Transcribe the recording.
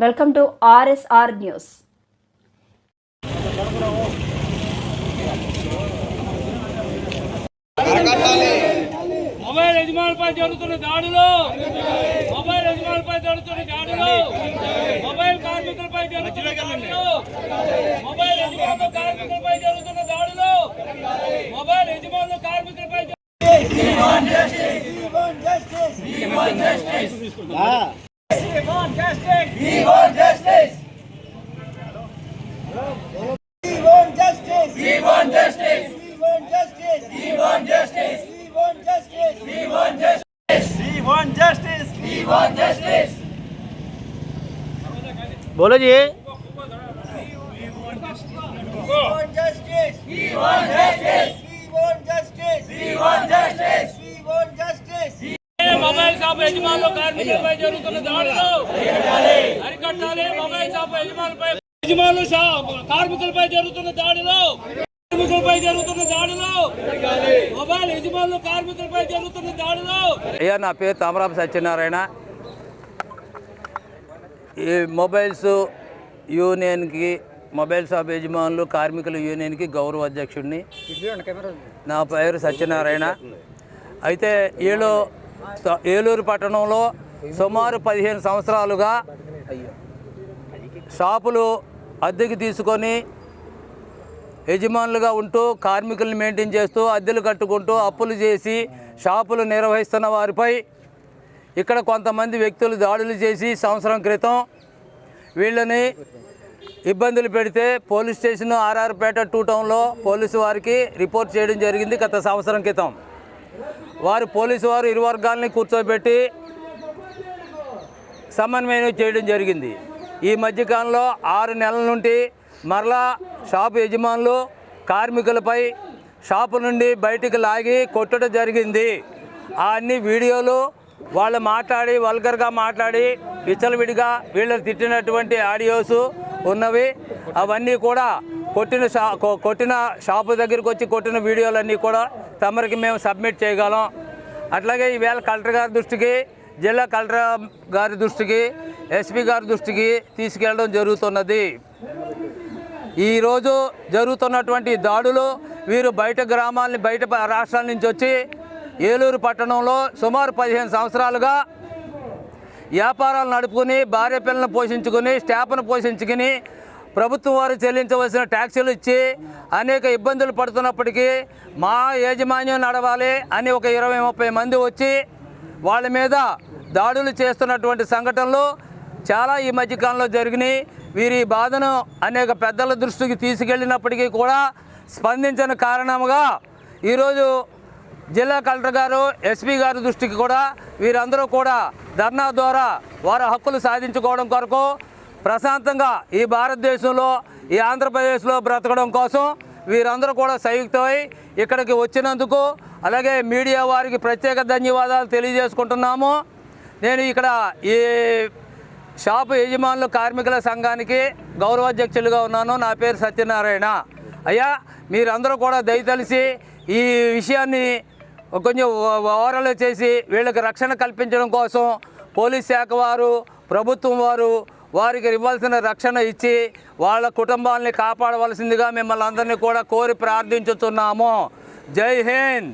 Welcome to RSR news. Mobile యజమానులపై జరుగుతున్న దాడులు mobile యజమానులపై జరుగుతున్న దాడులు మొబైల్ కార్మికులపై జరుగుతున్న దాడులు మొబైల్ యజమానులు కార్మికులపై జరుగుతున్న దాడులు మొబైల్ యజమానులు కార్మికులపై జరు- We want justice. We want justice. We want justice. We want justice. We want justice. We want justice. We want justice. We want justice. बोलो जी We want justice. We want justice. We want justice. We want justice. యజమానులు కార్మికులపై జరుగుతున్న దాడులు. అరికట్టాలి mobile యజమానులపై యజమానులు కార్మికులపై జరుగుతున్న దాడులు. కార్మికులపై జరుగుతున్న దాడులు. మొబైల్ యజమానులు కార్మికులపై జరుగుతున్న దాడులు. అయ్యా నా పేరు తామరాపు సత్యనారాయణ. ఈ మొబైల్స్ యూనియన్కి మొబైల్ షాప్ యజమానులు కార్మికుల యూనియన్కి గౌరవ అధ్యక్షుడిని. నా పేరు సత్యనారాయణ. అయితే ఏలో ఏలూరు పట్టణంలో సుమారు పదిహేను సంవత్సరాలుగా షాపులు అద్దెకి తీసుకొని యజమానులుగా ఉంటూ కార్మికులను మెయింటైన్ చేస్తూ అద్దెలు కట్టుకుంటూ అప్పులు చేసి షాపులు నిర్వహిస్తున్న వారిపై ఇక్కడ కొంతమంది వ్యక్తులు దాడులు చేసి సంవత్సరం క్రితం వీళ్ళని ఇబ్బందులు పెడితే పోలీస్ స్టేషన్ ఆర్ఆర్పేట టూ టౌన్లో పోలీసు వారికి రిపోర్ట్ చేయడం జరిగింది గత సంవత్సరం క్రితం. వారు పోలీసు వారు ఇరు వర్గాలని కూర్చోబెట్టి సమన్వయం చేయడం జరిగింది. ఈ మధ్యకాలంలో ఆరు నెలల నుండి మరలా షాపు యజమానులు కార్మికులపై షాపు నుండి బయటికి లాగి కొట్టడం జరిగింది. ఆ అన్ని వీడియోలు వాళ్ళు మాట్లాడి వల్గర్గా మాట్లాడి విచ్చలవిడిగా వీళ్ళని తిట్టినటువంటి ఆడియోస్ ఉన్నవి. అవన్నీ కూడా కొట్టిన షా కొట్టిన షాపు దగ్గరికి వచ్చి కొట్టిన వీడియోలన్నీ కూడా తమరికి మేము సబ్మిట్ చేయగలం. అట్లాగే ఈవేళ కలెక్టర్ గారి దృష్టికి జిల్లా కలెక్టర్ గారి దృష్టికి ఎస్పీ గారి దృష్టికి తీసుకెళ్ళడం జరుగుతున్నది. ఈరోజు జరుగుతున్నటువంటి దాడులు వీరు బయట గ్రామాలని బయట రాష్ట్రాల నుంచి వచ్చి ఏలూరు పట్టణంలో సుమారు పదిహేను సంవత్సరాలుగా వ్యాపారాలు నడుపుకుని భార్య పిల్లలను పోషించుకుని స్టాఫ్ను పోషించుకుని ప్రభుత్వం వారు చెల్లించవలసిన ట్యాక్సీలు ఇచ్చి అనేక ఇబ్బందులు పడుతున్నప్పటికీ మా యాజమాన్యం నడవాలి అని ఒక ఇరవై ముప్పై మంది వచ్చి వాళ్ళ మీద దాడులు చేస్తున్నటువంటి సంఘటనలు చాలా ఈ మధ్యకాలంలో జరిగినాయి. వీరి బాధను అనేక పెద్దల దృష్టికి తీసుకెళ్ళినప్పటికీ కూడా స్పందించిన కారణంగా ఈరోజు జిల్లా కలెక్టర్ గారు ఎస్పీ గారి దృష్టికి కూడా వీరందరూ కూడా ధర్నా ద్వారా వారి హక్కులు సాధించుకోవడం కొరకు ప్రశాంతంగా ఈ భారతదేశంలో ఈ ఆంధ్రప్రదేశ్లో బ్రతకడం కోసం వీరందరూ కూడా సంయుక్తమై ఇక్కడికి వచ్చినందుకు అలాగే మీడియా వారికి ప్రత్యేక ధన్యవాదాలు తెలియజేసుకుంటున్నాము. నేను ఇక్కడ ఈ షాపు యజమానులు కార్మికుల సంఘానికి గౌరవాధ్యక్షులుగా ఉన్నాను. నా పేరు సత్యనారాయణ. అయ్యా మీరందరూ కూడా దయతలిసి ఈ విషయాన్ని కొంచెం ఓవరాల్ చేసి వీళ్ళకి రక్షణ కల్పించడం కోసం పోలీస్ శాఖ వారు ప్రభుత్వం వారు వారికి ఇవ్వాల్సిన రక్షణ ఇచ్చి వాళ్ళ కుటుంబాలని కాపాడవలసిందిగా మిమ్మల్ని అందరినీ కూడా కోరి ప్రార్థించుతున్నాము జై హింద్.